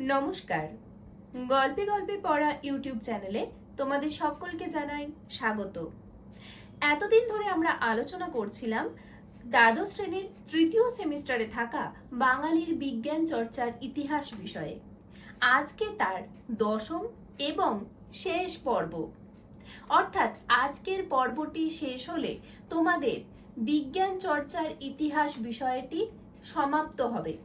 নমস্কার। গল্পে গল্পে পড়া ইউটিউব চ্যানেলে তোমাদের সকলকে জানাই স্বাগত। এতদিন ধরে আমরা আলোচনা করছিলাম দ্বাদশ শ্রেণির তৃতীয় সেমিস্টারে থাকা বাঙালির বিজ্ঞান চর্চার ইতিহাস বিষয়ে। আজকে তার দশম এবং শেষ পর্ব। অর্থাৎ আজকের পর্বটি শেষ হলে তোমাদের বিজ্ঞান চর্চার ইতিহাস বিষয়টি সমাপ্ত হবে।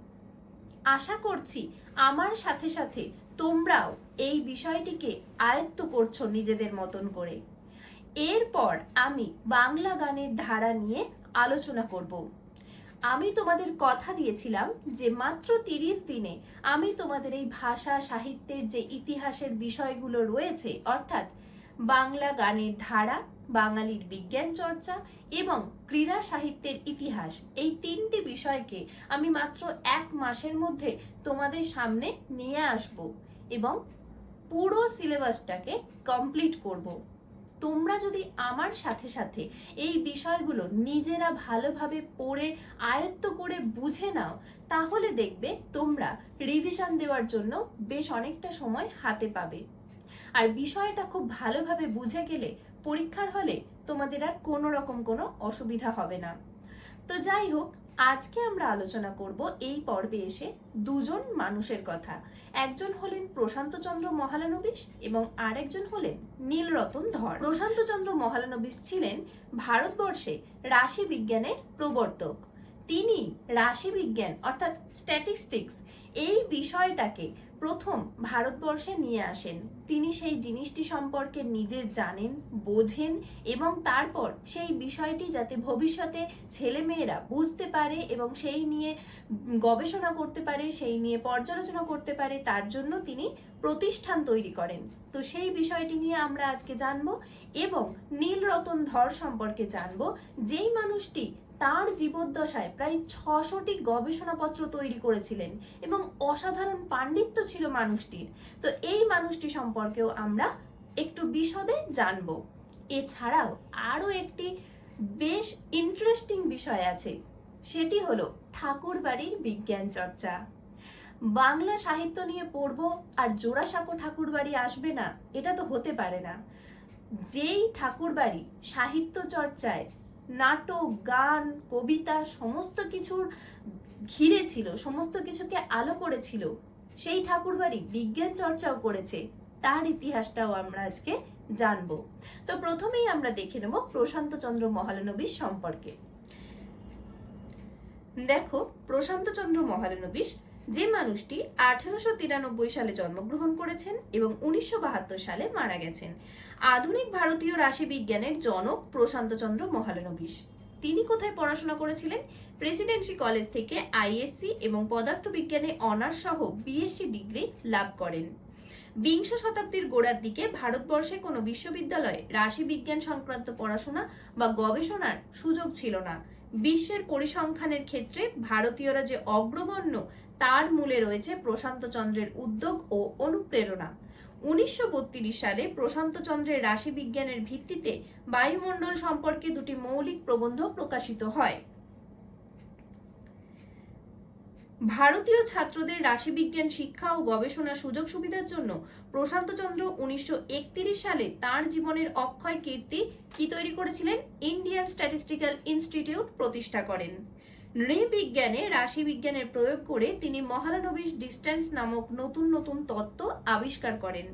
আশা করছি আমার সাথে সাথে তোমরাও এই বিষয়টিকে আয়ত্ত করছ নিজেদের মতন করে। এরপর আমি বাংলা গানের ধারা নিয়ে আলোচনা করব। আমি তোমাদের কথা দিয়েছিলাম যে মাত্র তিরিশ দিনে আমি তোমাদের এই ভাষা সাহিত্যের যে ইতিহাসের বিষয়গুলো রয়েছে, অর্থাৎ বাংলা গানের ধারা, বাঙালির বিজ্ঞান চর্চা এবং ক্রীড়া সাহিত্যের ইতিহাস। এই তিনটি বিষয়কে আমি মাত্র এক মাসের মধ্যে তোমাদের সামনে নিয়ে আসব এবং পুরো সিলেবাসটাকে কমপ্লিট করব। তোমরা যদি আমার সাথে সাথে এই বিষয়গুলো নিজেরা ভালোভাবে পড়ে, আয়ত্ত করে বুঝে নাও, তাহলে দেখবে তোমরা রিভিশন দেওয়ার জন্য বেশ অনেকটা সময় হাতে পাবে। আর বিষয়টা খুব ভালোভাবে বুঝে গেলে পরীক্ষার হলে তোমাদের আর কোনো রকম কোনো অসুবিধা হবে না। তো যাই হোক, আজকে আমরা আলোচনা করব এই পর্বে এসে দুজন মানুষের কথা। একজন হলেন প্রশান্তচন্দ্র মহালানবিশ এবং আরেকজন হলেন নীলরতন ধর। প্রশান্তচন্দ্র মহালানবিশ ছিলেন ভারতবর্ষে রাশি বিজ্ঞানের প্রবর্তক। তিনি রাশি বিজ্ঞান অর্থাৎ স্ট্যাটিস্টিক্স এই বিষয়টাকে প্রথম ভারতবর্ষে নিয়ে আসেন। তিনি সেই জিনিসটি সম্পর্কে নিজে জানেন, বোঝেন এবং তারপর সেই বিষয়টি যাতে ভবিষ্যতে ছেলেমেয়েরা বুঝতে পারে এবং সেই নিয়ে গবেষণা করতে পারে, সেই নিয়ে পর্যালোচনা করতে পারে, তার জন্য তিনি প্রতিষ্ঠান তৈরি করেন। তো সেই বিষয়টি নিয়ে আমরা আজকে জানব এবং নীলরতন ধর সম্পর্কে জানব। যেই মানুষটি তার জীবদ্দশায় প্রায় ছশোটি গবেষণাপত্র তৈরি করেছিলেন এবং অসাধারণ পাণ্ডিত্য ছিল মানুষটির। তো এই মানুষটি সম্পর্কেও আমরা একটু বিশদে জানব। এছাড়াও আরও একটি বেশ ইন্টারেস্টিং বিষয় আছে, সেটি হলো ঠাকুর বাড়ির বিজ্ঞান চর্চা। বাংলা সাহিত্য নিয়ে পড়ব আর জোড়াসাঁকো ঠাকুর বাড়ি আসবে না, এটা তো হতে পারে না। যেই ঠাকুর বাড়ি সাহিত্য চর্চায় নাটক, গান, কবিতা সমস্ত কিছুর ঘিরে ছিল, সমস্ত কিছুকে আলো করেছিল। সেই ঠাকুরবাড়ি বিজ্ঞান চর্চাও করেছে। তার ইতিহাসটাও আমরা আজকে জানব। তো প্রথমেই আমরা দেখে নেব প্রশান্তচন্দ্র মহালানবিশ সম্পর্কে। দেখো, প্রশান্তচন্দ্র মহালানবিশ যে মানুষটি আঠারোশো তিরানব্বই সালে জন্মগ্রহণ করেছেন এবং উনিশশো বাহাত্তর সালে মারা গেছেন। আধুনিক ভারতীয় রাশি বিজ্ঞানের জনক প্রশান্তচন্দ্র মহালানবিশ তিনি কোথায় পড়াশোনা করেছিলেন? প্রেসিডেন্সি কলেজ থেকে আইএসসি এবং পদার্থবিজ্ঞানে অনার্স সহ বিএসসি ডিগ্রি লাভ করেন। বিংশ শতাব্দীর গোড়ার দিকে ভারতবর্ষে কোনো বিশ্ববিদ্যালয়ে রাশি বিজ্ঞান সংক্রান্ত পড়াশোনা বা গবেষণার সুযোগ ছিল না। বিশ্বের পরিসংখ্যানের ক্ষেত্রে ভারতীয়রা যে অগ্রগণ্য তার মূলে রয়েছে প্রশান্ত চন্দ্রের উদ্যোগ ও অনুপ্রেরণা। উনিশশো বত্রিশ সালে প্রশান্ত চন্দ্রের রাশি বিজ্ঞানের ভিত্তিতে বায়ুমণ্ডল সম্পর্কে দুটি মৌলিক প্রবন্ধ প্রকাশিত হয়। ভারতীয় ছাত্রদের রাশিবিজ্ঞান শিক্ষা ও গবেষণার সুযোগ সুবিধার জন্য প্রশান্তচন্দ্র উনিশশো একত্রিশ সালে তার জীবনের অক্ষয় কীর্তি কি তৈরি করেছিলেন? ইন্ডিয়ান স্ট্যাটিস্টিক্যাল ইনস্টিটিউট প্রতিষ্ঠা করেন। নৃবিজ্ঞানে রাশিবিজ্ঞানের প্রয়োগ করে তিনি মহালানবিশ ডিস্ট্যান্স নামক নতুন নতুন তত্ত্ব আবিষ্কার করেন।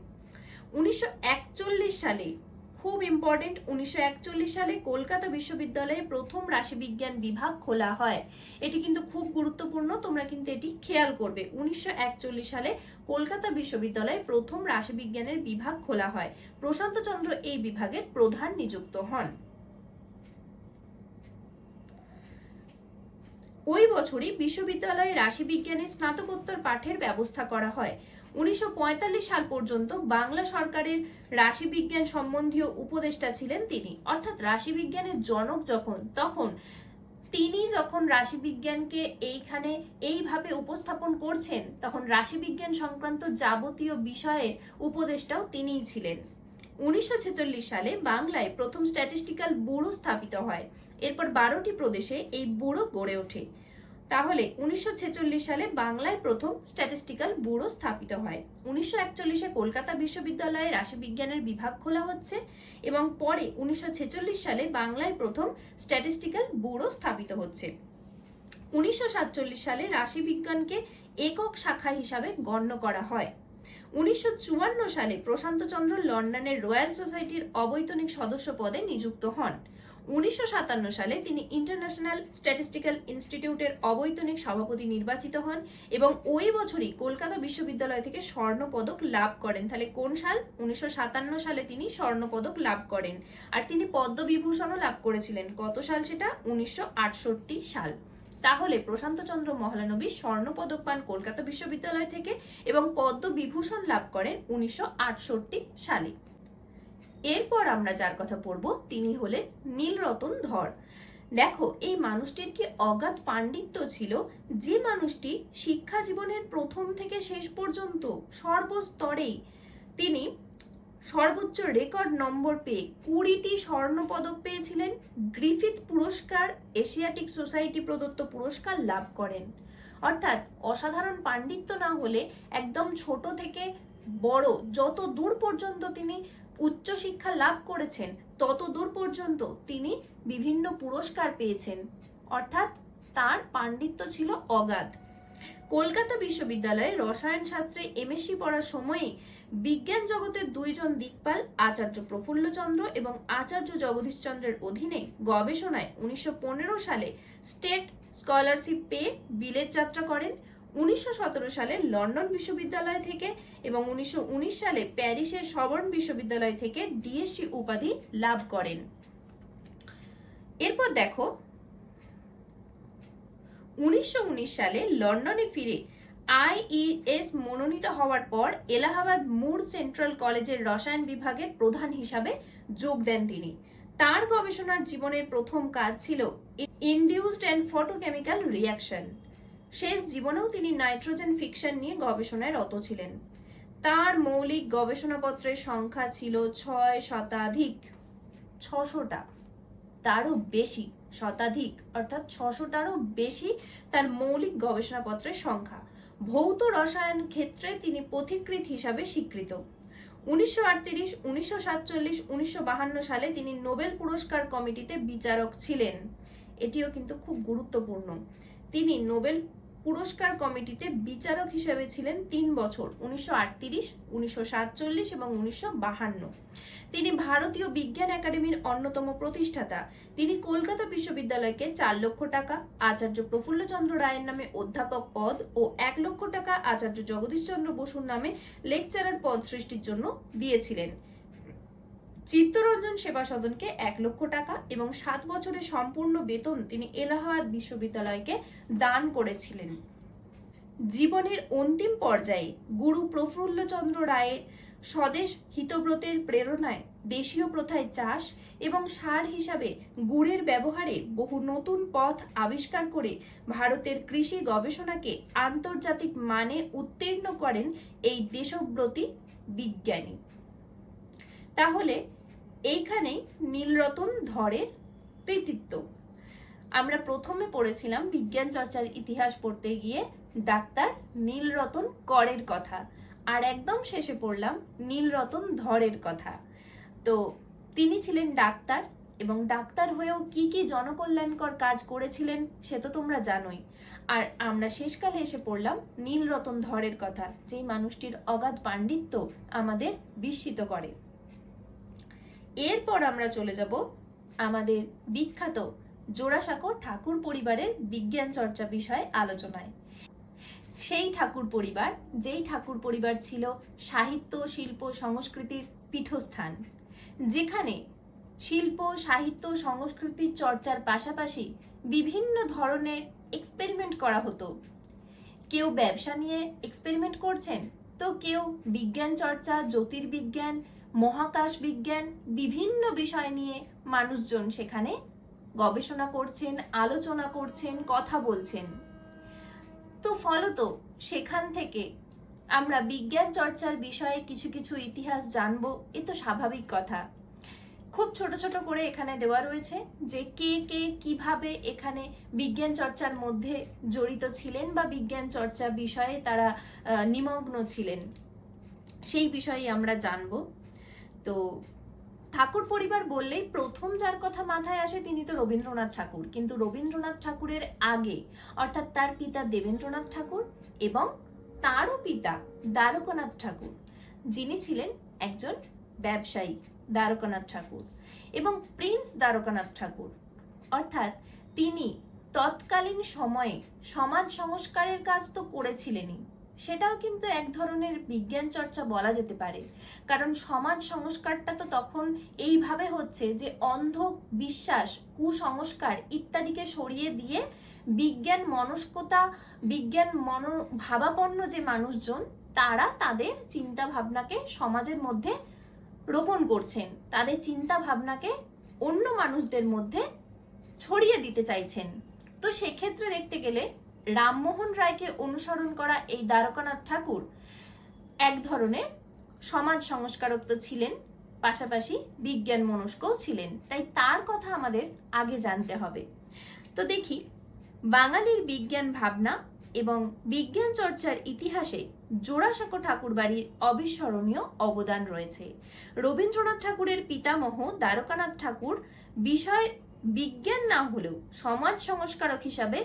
উনিশশো একচল্লিশ সালে, খুব ইম্পর্টেন্ট উনিশশো একচল্লিশ সালে কলকাতা বিশ্ববিদ্যালয়ে প্রথম রাশিবিজ্ঞান বিভাগ খোলা হয়। এটি কিন্তু খুব গুরুত্বপূর্ণ, তোমরা কিন্তু এটি খেয়াল করবে। উনিশশো একচল্লিশ সালে কলকাতা বিশ্ববিদ্যালয়ে প্রথম রাশিবিজ্ঞানের বিভাগ খোলা হয়। প্রশান্তচন্দ্র এই বিভাগের প্রধান নিযুক্ত হন। ওই বছরই বিশ্ববিদ্যালয়ে রাশিবিজ্ঞানের স্নাতকোত্তর পাঠের ব্যবস্থা করা হয়। উনিশশো পঁয়তাল্লিশ সাল পর্যন্ত বাংলা সরকারের রাশিবিজ্ঞান সম্বন্ধীয় উপদেষ্টা ছিলেন তিনি। অর্থাৎ রাশিবিজ্ঞানের জনক যখন, তখন তিনি যখন রাশিবিজ্ঞানকে এইখানে এইভাবে উপস্থাপন করছেন, তখন রাশিবিজ্ঞান সংক্রান্ত যাবতীয় বিষয়ের উপদেষ্টাও তিনিই ছিলেন। উনিশশো ছেচল্লিশ সালে বাংলায় প্রথম স্ট্যাটিস্টিক্যাল ব্যুরো স্থাপিত হয়। এরপর বারোটি প্রদেশে এই ব্যুরো গড়ে ওঠে। তাহলে উনিশশো ছেচল্লিশ সালে বাংলায় প্রথম স্ট্যাটিস্টিক্যাল ব্যুরো স্থাপিত হয়। উনিশশো একচল্লিশে কলকাতা বিশ্ববিদ্যালয়ে রাশিবিজ্ঞানের বিভাগ খোলা হচ্ছে এবং পরে উনিশশো ছেচল্লিশ সালে বাংলায় প্রথম স্ট্যাটিস্টিক্যাল ব্যুরো স্থাপিত হচ্ছে। উনিশশো সাতচল্লিশ সালে রাশিবিজ্ঞানকে একক শাখা হিসাবে গণ্য করা হয়। উনিশশো চুয়ান্ন সালে প্রশান্তচন্দ্র লন্ডনের রয়্যাল সোসাইটির অবৈতনিক সদস্য পদে নিযুক্ত হন। উনিশশো সাতান্ন সালে তিনি ইন্টারন্যাশনাল স্ট্যাটিস্টিক্যাল ইনস্টিটিউটের অবৈতনিক সভাপতি নির্বাচিত হন এবং ওই বছরই কলকাতা বিশ্ববিদ্যালয় থেকে স্বর্ণ পদক লাভ করেন। তাহলে কোন সাল? উনিশশো সাতান্ন সালে তিনি স্বর্ণ পদক লাভ করেন। আর তিনি পদ্মবিভূষণও লাভ করেছিলেন। কত সাল সেটা? উনিশশো আটষট্টি সাল। তাহলে প্রশান্তচন্দ্র মহলানবী স্বর্ণ পদক পান কলকাতা বিশ্ববিদ্যালয় থেকে এবং পদ্মবিভূষণ লাভ করেন উনিশশো আটষট্টি সালে। এরপর আমরা যার কথা পড়ব, তিনি হলেন নীলরতন ধর। দেখো, এই মানুষটির কি অগাধ পাণ্ডিত্য ছিল? যে মানুষটি শিক্ষা জীবনের প্রথম থেকে শেষ পর্যন্ত সর্বস্তরেই তিনি সর্বোচ্চ রেকর্ড নম্বর পেয়ে কুড়িটি স্বর্ণ পদক পেয়েছিলেন। গ্রিফিথ পুরস্কার, এশিয়াটিক সোসাইটি প্রদত্ত পুরস্কার লাভ করেন। অর্থাৎ অসাধারণ পাণ্ডিত্য না হলে একদম ছোট থেকে বড় যত দূর পর্যন্ত তিনি উচ্চশিক্ষা লাভ করেছেন, তত দূর পর্যন্ত তিনি বিভিন্ন পুরস্কার পেয়েছেন। অর্থাৎ তার পাণ্ডিত্য ছিল অগাধ। কলকাতা বিশ্ববিদ্যালয়ে রসায়ন শাস্ত্রে এমএসসি পড়ার সময়ে বিজ্ঞান জগতের দুইজন দিকপাল, আচার্য প্রফুল্লচন্দ্র এবং আচার্য জগদীশচন্দ্রের অধীনে গবেষণায় উনিশশো পনেরো সালে স্টেট স্কলারশিপ পেয়ে বিলেত যাত্রা করেন। উনিশশো সতেরো সালে লন্ডন বিশ্ববিদ্যালয় থেকে এবং উনিশশো উনিশ সালে প্যারিসের সবর্ন বিশ্ববিদ্যালয় থেকে ডিএসসি উপাধি লাভ করেন। এরপর দেখো উনিশশো উনিশ সালে লন্ডনে ফিরে আইইএস মনোনীত হওয়ার পর এলাহাবাদ মুর সেন্ট্রাল কলেজের রসায়ন বিভাগের প্রধান হিসাবে যোগ দেন তিনি। তার গবেষণার জীবনের প্রথম কাজ ছিল ইনডিউসড অ্যান্ড ফটোকেমিক্যাল রিয়াকশন শেষ জীবনেও তিনি নাইট্রোজেন ফিকশন নিয়ে গবেষণায় রত ছিলেন। তার মৌলিক গবেষণাপত্রের সংখ্যা ছিল ছয় শতাধিক, ছশোটা। তারও বেশি। শতাধিক, অর্থাৎ ছশোটারও বেশি তার মৌলিক গবেষণাপত্রের সংখ্যা। ভৌত রসায়ন ক্ষেত্রে তিনি পথিকৃৎ হিসাবে স্বীকৃত। উনিশশো আটত্রিশ, উনিশশো সাতচল্লিশ, উনিশশো বাহান্ন সালে তিনি নোবেল পুরস্কার কমিটিতে বিচারক ছিলেন। এটিও কিন্তু খুব গুরুত্বপূর্ণ। তিনি নোবেল পুরস্কার কমিটিতে বিচারক হিসেবে ছিলেন তিন বছর, উনিশশো আটত্রিশ, উনিশশো সাতচল্লিশ এবং উনিশশো বাহান্ন। তিনি ভারতীয় বিজ্ঞান একাডেমির অন্যতম প্রতিষ্ঠাতা। তিনি কলকাতা বিশ্ববিদ্যালয়কে চার লক্ষ টাকা, আচার্য প্রফুল্লচন্দ্র রায়ের নামে অধ্যাপক পদ ও এক লক্ষ টাকা, আচার্য জগদীশচন্দ্র বসুর নামে লেকচারার পদ সৃষ্টির জন্য দিয়েছিলেন। চিত্তরঞ্জন সেবা সদনকে এক লক্ষ টাকা এবং সাত বছরের সম্পূর্ণ বেতন তিনি এলাহাবাদ বিশ্ববিদ্যালয়কে দান করেছিলেন। জীবনের অন্তিম পর্যায়ে গুরু প্রফুল্লচন্দ্র রায়ের স্বদেশ হিতব্রতের প্রেরণায় দেশীয় প্রথায় চাষ এবং সার হিসাবে গুড়ের ব্যবহারে বহু নতুন পথ আবিষ্কার করে ভারতের কৃষি গবেষণাকে আন্তর্জাতিক মানে উত্তীর্ণ করেন এই দেশব্রতী বিজ্ঞানী। তাহলে এইখানেই নীলরতন ধরের কৃতিত্ব। আমরা প্রথমে পড়েছিলাম বিজ্ঞান চর্চার ইতিহাস পড়তে গিয়ে ডাক্তার নীলরতন করের কথা আর একদম শেষে পড়লাম নীলরতন ধরের কথা। তো তিনি ছিলেন ডাক্তার এবং ডাক্তার হয়েও কি কি জনকল্যাণকর কাজ করেছিলেন সে তো তোমরা জানোই। আর আমরা শেষকালে এসে পড়লাম নীলরতন ধরের কথা, যেই মানুষটির অগাধ পাণ্ডিত্য আমাদের বিস্মিত করে। এরপর আমরা চলে যাব আমাদের বিখ্যাত জোড়াসাঁকো ঠাকুর পরিবারের বিজ্ঞান চর্চা বিষয়ে আলোচনায়। সেই ঠাকুর পরিবার, যেই ঠাকুর পরিবার ছিল সাহিত্য, শিল্প, সংস্কৃতির পীঠস্থান, যেখানে শিল্প, সাহিত্য, সংস্কৃতির চর্চার পাশাপাশি বিভিন্ন ধরনের এক্সপেরিমেন্ট করা হতো। কেউ ব্যবসা নিয়ে এক্সপেরিমেন্ট করছেন, তো কেউ বিজ্ঞান চর্চা, জ্যোতির্বিজ্ঞান মহাকাশ বিজ্ঞান বিভিন্ন বিষয় নিয়ে মানুষজন সেখানে গবেষণা করছেন, আলোচনা করছেন, কথা বলছেন। তো ফলত সেখান থেকে আমরা বিজ্ঞান চর্চার বিষয়ে কিছু কিছু ইতিহাস জানব, এ তো স্বাভাবিক কথা। খুব ছোট ছোট করে এখানে দেওয়া রয়েছে যে কে কে কীভাবে এখানে বিজ্ঞান চর্চার মধ্যে জড়িত ছিলেন বা বিজ্ঞান চর্চা বিষয়ে তারা নিমগ্ন ছিলেন। সেই বিষয়ে আমরা জানব। তো ঠাকুর পরিবার বললেই প্রথম যার কথা মাথায় আসে তিনি তো রবীন্দ্রনাথ ঠাকুর। কিন্তু রবীন্দ্রনাথ ঠাকুরের আগে, অর্থাৎ তার পিতা দেবেন্দ্রনাথ ঠাকুর এবং তারও পিতা দ্বারকনাথ ঠাকুর, যিনি ছিলেন একজন ব্যবসায়ী দ্বারকানাথ ঠাকুর এবং প্রিন্স দ্বারকানাথ ঠাকুর। অর্থাৎ তিনি তৎকালীন সময়ে সমাজ সংস্কারের কাজ তো করেছিলেনই। সেটাও কিন্তু এক ধরনের বিজ্ঞান চর্চা বলা যেতে পারে। কারণ সমাজ সংস্কারটা তো তখন এইভাবে হচ্ছে যে অন্ধ বিশ্বাস, কুসংস্কার ইত্যাদিকে সরিয়ে দিয়ে বিজ্ঞান মনস্কতা, বিজ্ঞান মন ভাবাপন্ন যে মানুষজন, তারা তাদের চিন্তা ভাবনাকে সমাজের মধ্যে রোপণ করছেন। তাদের চিন্তা ভাবনাকে অন্য মানুষদের মধ্যে ছড়িয়ে দিতে চাইছেন। তো সেক্ষেত্রে দেখতে গেলে রামমোহন রায়কে অনুসরণ করা এই দ্বারকানাথ ঠাকুর এক ধরনের সমাজ সংস্কারক তো ছিলেন, পাশাপাশি বিজ্ঞান মনস্কও ছিলেন। তাই তার কথা আমাদের আগে জানতে হবে। তো দেখি, বাঙালির বিজ্ঞান ভাবনা এবং বিজ্ঞান চর্চার ইতিহাসে জোড়াসাঁকো ঠাকুরবাড়ির অবিস্মরণীয় অবদান রয়েছে। রবীন্দ্রনাথ ঠাকুরের পিতামহ দ্বারকানাথ ঠাকুর বিষয় বিজ্ঞান না হলেও সমাজ সংস্কারক হিসাবে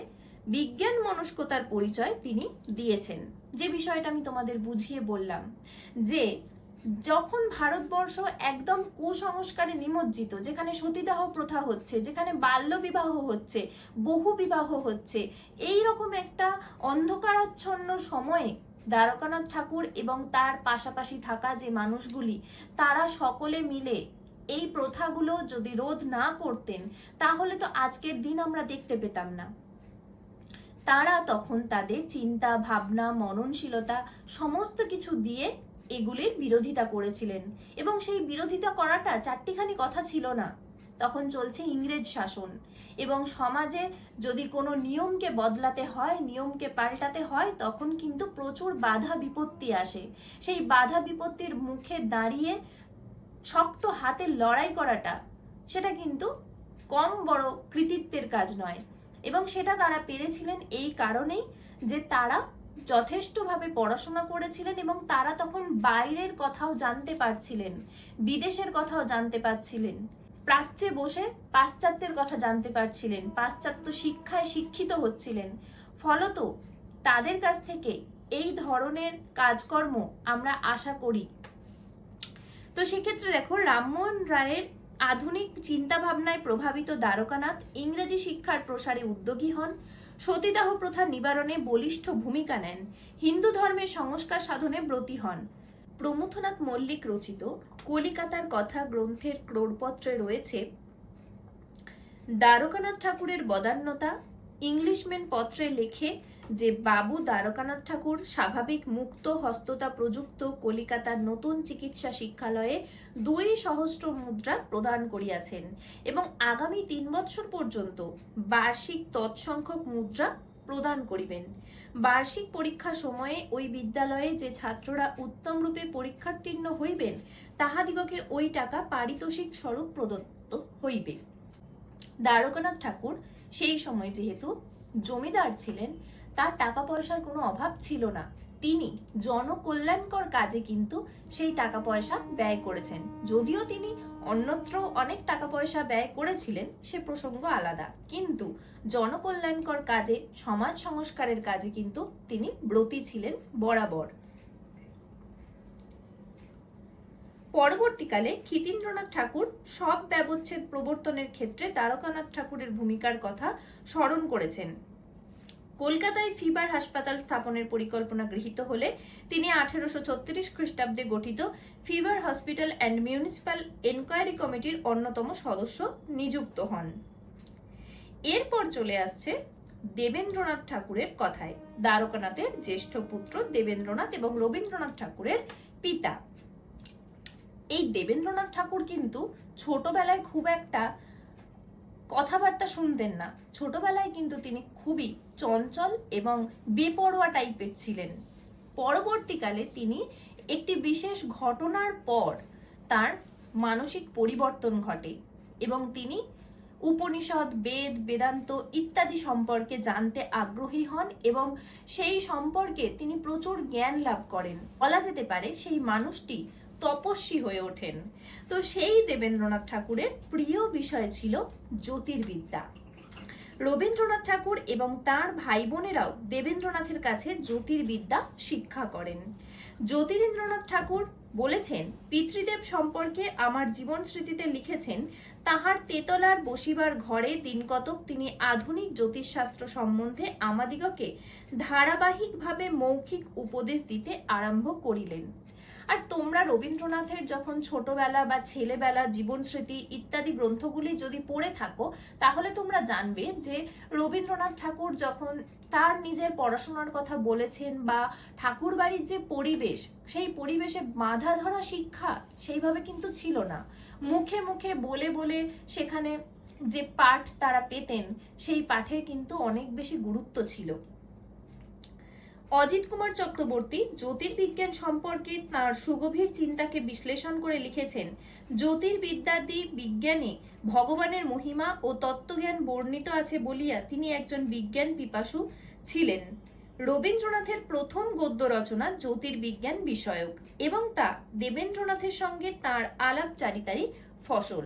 বিজ্ঞান মনস্কতার পরিচয় তিনি দিয়েছেন। যে বিষয়টা আমি তোমাদের বুঝিয়ে বললাম, যে যখন ভারতবর্ষ একদম কুসংস্কারে নিমজ্জিত, যেখানে সতীদাহ প্রথা হচ্ছে, যেখানে বাল্য বিবাহ হচ্ছে, বহু বিবাহ হচ্ছে, এই রকম একটা অন্ধকারাচ্ছন্ন সময়ে দ্বারকানাথ ঠাকুর এবং তার পাশাপাশি থাকা যে মানুষগুলি, তারা সকলে মিলে এই প্রথাগুলো যদি রোধ না করতেন, তাহলে তো আজকের দিন আমরা দেখতে পেতাম না। তারা তখন তাদের চিন্তা, ভাবনা, মননশীলতা সমস্ত কিছু দিয়ে এগুলির বিরোধিতা করেছিলেন এবং সেই বিরোধিতা করাটা চারটিখানি কথা ছিল না। তখন চলছে ইংরেজ শাসন এবং সমাজে যদি কোনো নিয়মকে বদলাতে হয়, নিয়মকে পাল্টাতে হয়, তখন কিন্তু প্রচুর বাধা বিপত্তি আসে। সেই বাধা বিপত্তির মুখে দাঁড়িয়ে শক্ত হাতে লড়াই করাটা, সেটা কিন্তু কম বড় কৃতিত্বের কাজ নয়। এবং সেটা তারা পেরেছিলেন এই কারণেই যে তারা যথেষ্টভাবে পড়াশোনা করেছিলেন এবং তারা তখন বাইরের কথাও জানতে পারছিলেন, বিদেশের কথাও জানতে পারছিলেন। প্রাচ্যে বসে পাশ্চাত্যের কথা জানতে পারছিলেন, পাশ্চাত্য শিক্ষায় শিক্ষিত হচ্ছিলেন। ফলত তাদের কাছ থেকে এই ধরনের কাজকর্ম আমরা আশা করি। তো সেক্ষেত্রে দেখো, রামমোহন রায়ের আধুনিক চিন্তাভাবনায় প্রভাবিত দ্বারকানাথ ইংরেজি শিক্ষার প্রসারে উদ্যোগী হন। সতীদাহ প্রথা নিবারণে বলিষ্ঠ ভূমিকা নেন। হিন্দু ধর্মের সংস্কার সাধনে ব্রতী হন। প্রমথনাথ মল্লিক রচিত কলিকাতার কথা গ্রন্থের ক্রোড়পত্রে রয়েছে, দ্বারকানাথ ঠাকুরের বদান্যতা ইংলিশম্যান পত্রে লেখে যে বাবু দ্বারকানাথ ঠাকুর স্বাভাবিক মুক্ত হস্ততা প্রযুক্ত কলিকাতার নতুন চিকিৎসা শিক্ষালয়ে দুই সহস্র মুদ্রা প্রদান করিয়াছেন এবং আগামী তিন বৎসর পর্যন্ত বার্ষিক তৎসংখ্যক মুদ্রা প্রদান করিবেন। বার্ষিক পরীক্ষা সময়ে ওই বিদ্যালয়ে যে ছাত্ররা উত্তম রূপে পরীক্ষার্তীর্ণ হইবেন, তাহাদিগকে ওই টাকা পারিতোষিক স্বরূপ প্রদত্ত হইবে। দ্বারকানাথ ঠাকুর সেই সময় যেহেতু জমিদার ছিলেন তার টাকা পয়সার কোনো অভাব ছিল না। তিনি জনকল্যাণকর কাজে কিন্তু সেই টাকা পয়সা ব্যয় করেছেন। যদিও তিনি অন্যত্র অনেক টাকা পয়সা ব্যয় করেছিলেন, সে প্রসঙ্গ আলাদা। কিন্তু জনকল্যাণকর কাজে, সমাজ সংস্কারের কাজে কিন্তু তিনি ব্রতী ছিলেন বরাবর। পরবর্তীকালে ক্ষিতীন্দ্রনাথ ঠাকুর সব ব্যবচ্ছেদ প্রবর্তনের ক্ষেত্রে দ্বারকানাথ ঠাকুরের ভূমিকার কথা স্মরণ করেছেন। কলকাতায় ফিবার হাসপাতাল স্থাপনের পরিকল্পনা গৃহীত হলে তিনি আঠেরোশো ছত্রিশ খ্রিস্টাব্দে গঠিত fever hospital and municipal enquiry কমিটির অন্যতম সদস্য নিযুক্ত হন। এরপর চলে আসছে দেবেন্দ্রনাথ ঠাকুরের কথায়। দ্বারকানাথের জ্যেষ্ঠ পুত্র দেবেন্দ্রনাথ এবং রবীন্দ্রনাথ ঠাকুরের পিতা। এই দেবেন্দ্রনাথ ঠাকুর কিন্তু ছোটবেলায় খুব একটা কথাবার্তা শুনতেন না। ছোটবেলায় কিন্তু তিনি খুবই চঞ্চল এবং বেপরোয়া টাইপের ছিলেন। পরবর্তীকালে তিনি একটি বিশেষ ঘটনার পর তার মানসিক পরিবর্তন ঘটে এবং তিনি উপনিষদ, বেদ, বেদান্ত ইত্যাদি সম্পর্কে জানতে আগ্রহী হন এবং সেই সম্পর্কে তিনি প্রচুর জ্ঞান লাভ করেন। বলা যেতে পারে সেই মানুষটি তপস্বী হয়ে ওঠেন। তো সেই দেবেন্দ্রনাথ ঠাকুরের প্রিয় বিষয় ছিল জ্যোতির্বিদ্যা। রবীন্দ্রনাথ ঠাকুর এবং তার ভাই বোনেরাও দেবেন্দ্রনাথের কাছে জ্যোতির্বিদ্যা শিক্ষা করেন। জ্যোতিরেন্দ্রনাথ ঠাকুর বলেছেন, পিতৃদেব সম্পর্কে আমার জীবন স্মৃতিতে লিখেছেন তাহার তেতলার বসিবার ঘরে দিনকতক তিনি আধুনিক জ্যোতিষশাস্ত্র সম্বন্ধে আমাদিগকে ধারাবাহিকভাবে মৌখিক উপদেশ দিতে আরম্ভ করিলেন। আর তোমরা রবীন্দ্রনাথের যখন ছোটবেলা বা ছেলেবেলা জীবন স্মৃতি ইত্যাদি গ্রন্থগুলি যদি পড়ে থাকো, তাহলে তোমরা জানবে যে রবীন্দ্রনাথ ঠাকুর যখন তার নিজের পড়াশোনার কথা বলেছেন বা ঠাকুর বাড়ির যে পরিবেশ, সেই পরিবেশে বাধা ধরা শিক্ষা সেইভাবে কিন্তু ছিল না। মুখে মুখে বলে বলে সেখানে যে পাঠ তারা পেতেন, সেই পাঠের কিন্তু অনেক বেশি গুরুত্ব ছিল। অজিত কুমার চক্রবর্তী জ্যোতির্বিজ্ঞান সম্পর্কে তার সুগভীর চিন্তাকে বিশ্লেষণ করে লিখেছেন জ্যোতির্বিদ্যাদি বিজ্ঞানে ভগবানের মহিমা ও তত্ত্বজ্ঞান বর্ণিত আছে বলিয়া তিনি একজন বিজ্ঞান পিপাসু ছিলেন। রবীন্দ্রনাথের প্রথম গদ্য রচনা জ্যোতির্বিজ্ঞান বিষয়ক এবং তা দেবেন্দ্রনাথের সঙ্গে তার আলাপচারিতারই ফসল।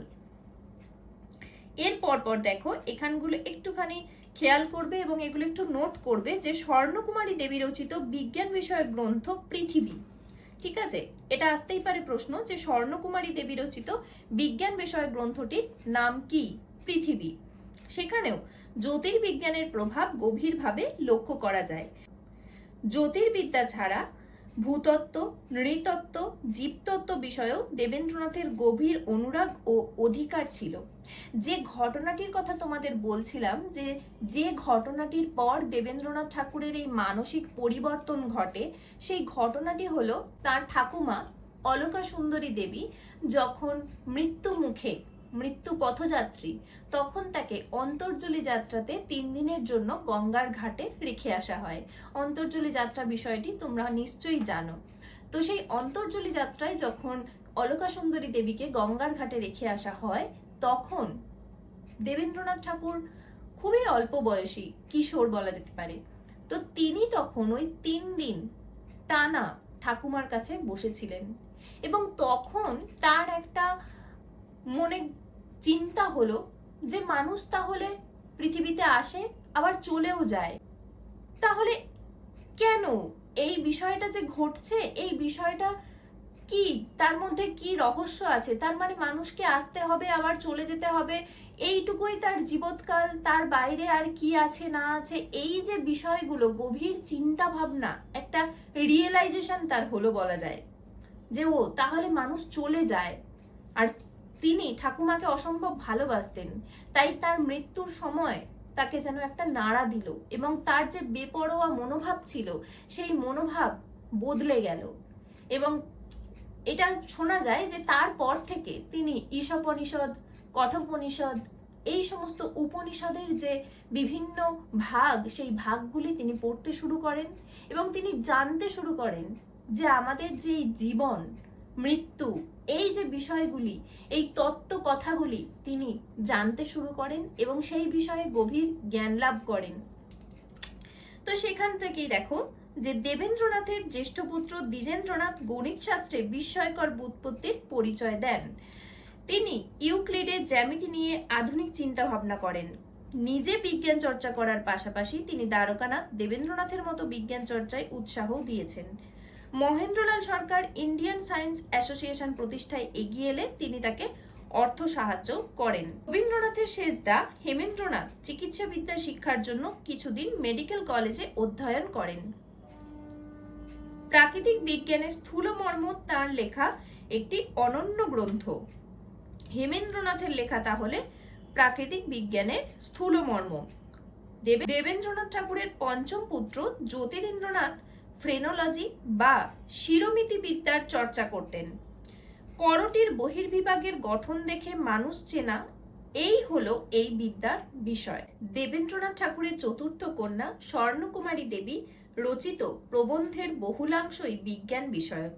এর পরপর দেখো, এখানগুলো একটুখানি খেয়াল করবে এবং এগুলো একটু নোট করবে যে স্বর্ণকুমারী দেবী রচিত বিজ্ঞান বিষয়ক গ্রন্থ পৃথিবী। ঠিক আছে? এটা আসতেই পারে প্রশ্ন যে স্বর্ণকুমারী দেবী রচিত বিজ্ঞান বিষয়ক গ্রন্থটির নাম কি? পৃথিবী। সেখানেও জ্যোতির্বিজ্ঞানের প্রভাব গভীরভাবে লক্ষ্য করা যায়। জ্যোতির্বিদ্যা ছাড়া ভূতত্ত্ব, নৃতত্ত্ব, জীবতত্ত্ব বিষয়েও দেবেন্দ্রনাথের গভীর অনুরাগ ও অধিকার ছিল। যে ঘটনাটির কথা তোমাদের বলছিলাম যে যে ঘটনাটির পর দেবেন্দ্রনাথ ঠাকুরের এই মানসিক পরিবর্তন ঘটে, সেই ঘটনাটি হলো তার ঠাকুমা অলকা সুন্দরী দেবী যখন মৃত্যু মুখে মৃত্যু পথযাত্রী, তখন তাকে অন্তর্জলি যাত্রাতে তিন দিনের জন্য গঙ্গার ঘাটে রেখে আসা হয়। অন্তর্জলি যাত্রা বিষয়টি তোমরা নিশ্চয়ই জানো। তো সেই অন্তর্জলি যাত্রায় যখন অলকা সুন্দরী দেবীকে গঙ্গার ঘাটে রেখে আসা হয়, তখন দেবেন্দ্রনাথ ঠাকুর খুবই অল্প বয়সী, কিশোর বলা যেতে পারে। তো তিনি তখন ওই তিন দিন টানা ঠাকুমার কাছে বসেছিলেন এবং তখন তার একটা মনে চিন্তা হলো যে মানুষ তাহলে পৃথিবীতে আসে, আবার চলেও যায়। তাহলে কেন? এই বিষয়টা যে ঘটছে, এই বিষয়টা কি? তার মধ্যে কি রহস্য আছে? তার মানে মানুষকে আসতে হবে, আবার চলে যেতে হবে। এইটুকুই তার জীবৎকাল, তার বাইরে আর কি আছে, না আছে। এই যে বিষয়গুলো, গভীর চিন্তা ভাবনা একটা রিয়েলাইজেশন তার হলো বলা যায়। যে ও, তাহলে মানুষ চলে যায়। আর তিনি ঠাকুমাকে অসম্ভব ভালোবাসতেন। তাই তার মৃত্যুর সময় তাকে যেন একটা নাড়া দিল এবং তার যে বেপরোয়া মনোভাব ছিল, সেই মনোভাব বদলে গেল। এবং এটা শোনা যায় যে তারপর থেকে তিনি ঈশপনিষদ, কঠোপনিষদ, এই সমস্ত উপনিষদের যে বিভিন্ন ভাগ, সেই ভাগগুলি তিনি পড়তে শুরু করেন এবং তিনি জানতে শুরু করেন যে আমাদের যে জীবন মৃত্যু, এই যে বিষয়গুলি, এই তত্ত্ব কথাগুলি তিনি জানতে শুরু করেন এবং সেই বিষয়ে গভীর জ্ঞান লাভ করেন। তো সেখান থেকেই দেখো যে দেবেন্দ্রনাথের জ্যেষ্ঠ পুত্র দ্বিজেন্দ্রনাথ গণিত শাস্ত্রে বিস্ময়কর বুৎপত্তির পরিচয় দেন। তিনি ইউক্লিডের জ্যামিতি নিয়ে আধুনিক চিন্তা ভাবনা করেন। নিজে বিজ্ঞান চর্চা করার পাশাপাশি তিনি দ্বারকানাথ দেবেন্দ্রনাথের মতো বিজ্ঞান চর্চায় উৎসাহ দিয়েছেন। Mahendralal Sarkar Indian Science Association প্রতিষ্ঠায় এগিয়ে এলে তিনি তাকে অর্থ সাহায্য করেন। রবীন্দ্রনাথের শেষদা হেমেন্দ্রনাথ চিকিৎসা বিদ্যা শিক্ষার জন্য কিছুদিন মেডিকেল কলেজে অধ্যয়ন করেন। প্রাকৃতিক বিজ্ঞানের স্থূল মর্ম তার লেখা একটি অনন্য গ্রন্থ। হেমেন্দ্রনাথের লেখা তাহলে প্রাকৃতিক বিজ্ঞানের স্থূল মর্ম। দেবেন্দ্রনাথ ঠাকুরের পঞ্চম পুত্র জ্যোতিরেন্দ্রনাথ ফ্রেনোলজি বা শিরোমিতি বিদ্যার চর্চা করতেন। করটির বহির্বিভাগের গঠন দেখে মানুষ চেনা এই হলো এই বিদ্যার বিষয়। দেবেন্দ্রনাথ ঠাকুরের চতুর্থ কন্যা স্বর্ণকুমারী দেবী রচিত প্রবন্ধের বহুলাংশই বিজ্ঞান বিষয়ক।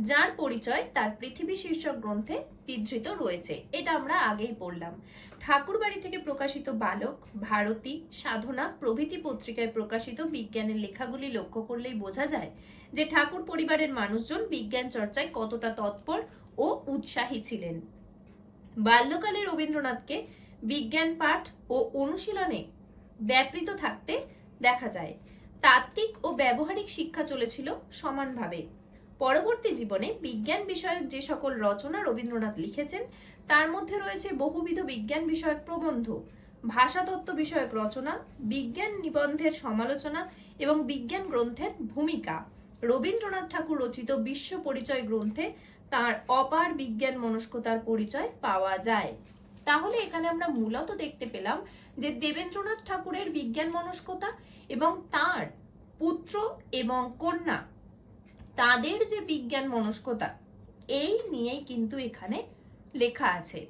যার পরিচয় তার পৃথিবী শীর্ষক গ্রন্থে বিধৃত রয়েছে। এটা আমরা আগেই পড়লাম। ঠাকুরবাড়ি থেকে প্রকাশিত বালক, ভারতী, সাধনা প্রভৃতি পত্রিকায় প্রকাশিত বিজ্ঞানের লেখাগুলি লক্ষ্য করলেই বোঝা যায় যে ঠাকুর পরিবারের মানুষজন বিজ্ঞান চর্চায় কতটা তৎপর ও উৎসাহী ছিলেন। বাল্যকালে রবীন্দ্রনাথকে বিজ্ঞান পাঠ ও অনুশীলনে ব্যাপৃত থাকতে দেখা যায়। তাত্ত্বিক ও ব্যবহারিক শিক্ষা চলেছিল সমানভাবে। পরবর্তী জীবনে বিজ্ঞান বিষয়ক যে সকল রচনা রবীন্দ্রনাথ লিখেছেন, তার মধ্যে রয়েছে বহুবিধ বিজ্ঞান বিষয়ক প্রবন্ধ ভাষাতত্ত্ব বিষয়ক রচনা, বিজ্ঞান নিবন্ধের সমালোচনা এবং বিজ্ঞান গ্রন্থের ভূমিকা। রবীন্দ্রনাথ ঠাকুর রচিত বিশ্ব পরিচয় গ্রন্থে তার অপার বিজ্ঞান মনস্কতার পরিচয় পাওয়া যায়। তাহলে এখানে আমরা মূলত দেখতে পেলাম যে দেবেন্দ্রনাথ ঠাকুরের বিজ্ঞান মনস্কতা এবং তার পুত্র এবং কন্যা তাদের যে বিজ্ঞান মনস্কতা, এই নিয়েই কিন্তু এখানে লেখা আছে।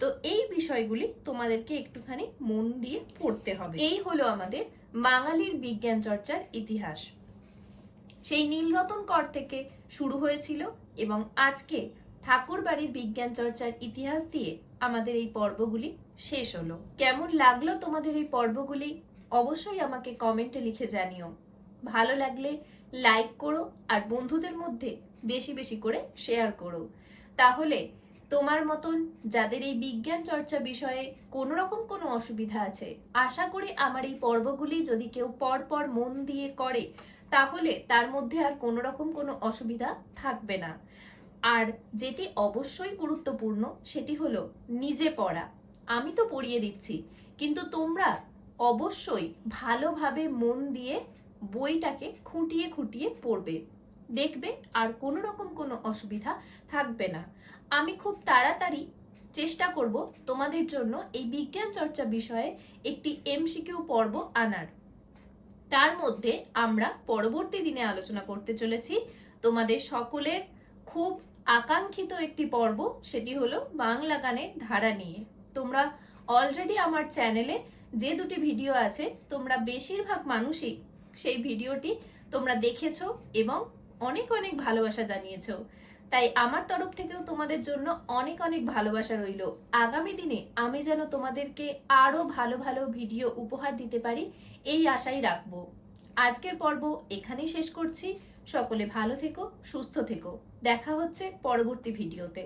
তো এই বিষয়গুলি তোমাদেরকে একটুখানি মন দিয়ে পড়তে হবে। এই হলো আমাদের বাঙালির বিজ্ঞান চর্চার ইতিহাস। সেই নীলরতন কর থেকে শুরু হয়েছিল এবং আজকে ঠাকুর বাড়ির বিজ্ঞান চর্চার ইতিহাস দিয়ে আমাদের এই পর্বগুলি শেষ হলো। কেমন লাগল তোমাদের এই পর্বগুলি? অবশ্যই আমাকে কমেন্টে লিখে জানিও। ভালো লাগলে লাইক করো আর বন্ধুদের মধ্যে বেশি বেশি করে শেয়ার করো। তাহলে তোমার মতন যাদের এই বিজ্ঞান চর্চা বিষয়ে কোনো রকম কোনো অসুবিধা আছে, আশা করি আমার এই পর্বগুলি যদি কেউ পর পর মন দিয়ে করে, তাহলে তার মধ্যে আর কোনো রকম কোনো অসুবিধা থাকবে না। আর যেটি অবশ্যই গুরুত্বপূর্ণ, সেটি হলো নিজে পড়া। আমি তো পড়িয়ে দিচ্ছি, কিন্তু তোমরা অবশ্যই ভালোভাবে মন দিয়ে বইটাকে খুঁটিয়ে খুঁটিয়ে পড়বে। দেখবে আর কোনো রকম কোনো অসুবিধা থাকবে না। আমি খুব তাড়াতাড়ি চেষ্টা করব তোমাদের জন্য এই বিজ্ঞান চর্চা বিষয়ে একটি এমসিকিউ পর্ব আনার। তার মধ্যে আমরা পরবর্তী দিনে আলোচনা করতে চলেছি। তোমাদের সকলের খুব আকাঙ্ক্ষিত একটি পর্ব, সেটি হলো বাংলা গানের ধারা নিয়ে। তোমরা অলরেডি আমার চ্যানেলে যে দুটি ভিডিও আছে, তোমরা বেশিরভাগ মানুষই সেই ভিডিওটি তোমরা দেখেছ এবং অনেক অনেক ভালোবাসা জানিয়েছো। তাই আমার তরফ থেকেও তোমাদের জন্য অনেক অনেক ভালোবাসা রইল। আগামী দিনে আমি যেন তোমাদেরকে আরও ভালো ভালো ভিডিও উপহার দিতে পারি, এই আশাই রাখব। আজকের পর্ব এখানেই শেষ করছি। সকলে ভালো থেকো, সুস্থ থেকো। দেখা হচ্ছে পরবর্তী ভিডিওতে।